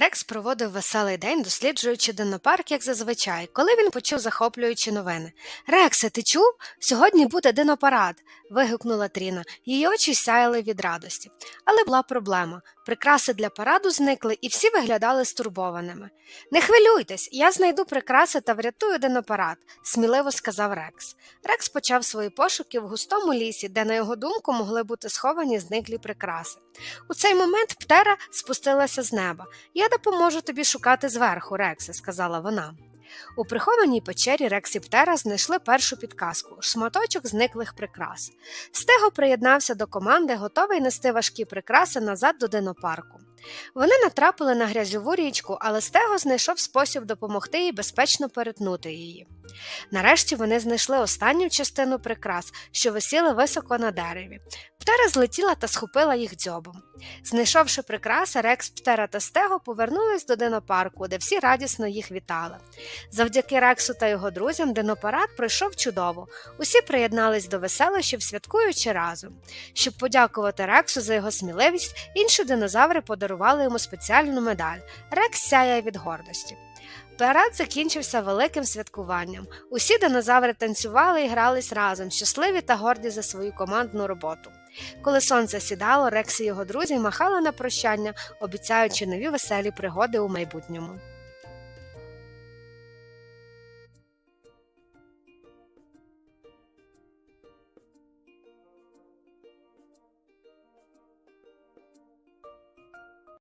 Рекс проводив веселий день, досліджуючи динопарк, як зазвичай, коли він почув захоплюючі новини. Рексе, ти чув? Сьогодні буде динопарад. вигукнула Тріна. Її очі сяяли від радості. Але була проблема. Прикраси для параду зникли, і всі виглядали стурбованими. Не хвилюйтесь, я знайду прикраси та врятую динопарад, сміливо сказав Рекс. Рекс почав свої пошуки в густому лісі, де, на його думку, могли бути сховані зниклі прикраси. У цей момент птера спустилася з неба. Я допоможу тобі шукати зверху, Рексе, сказала вона. У прихованій печері Рекс і Птера знайшли першу підказку шматочок зниклих прикрас. Стего приєднався до команди, готовий нести важкі прикраси назад до динопарку. Вони натрапили на грязьову річку, але Стего знайшов спосіб допомогти їй безпечно перетнути її. Нарешті вони знайшли останню частину прикрас, що висіли високо на дереві. Птера злетіла та схопила їх дзьобом. Знайшовши прикраси, Рекс, Птера та Стего повернулись до динопарку, де всі радісно їх вітали. Завдяки Рексу та його друзям динопарад пройшов чудово. Усі приєднались до веселощів, святкуючи разом. Щоб подякувати Рексу за його сміливість, інші динозаври подарували йому спеціальну медаль. Рекс сяє від гордості. Парад закінчився великим святкуванням. Усі динозаври танцювали і грались разом, щасливі та горді за свою командну роботу. Коли сонце сідало, Рекс і його друзі махали на прощання, обіцяючи нові веселі пригоди у майбутньому.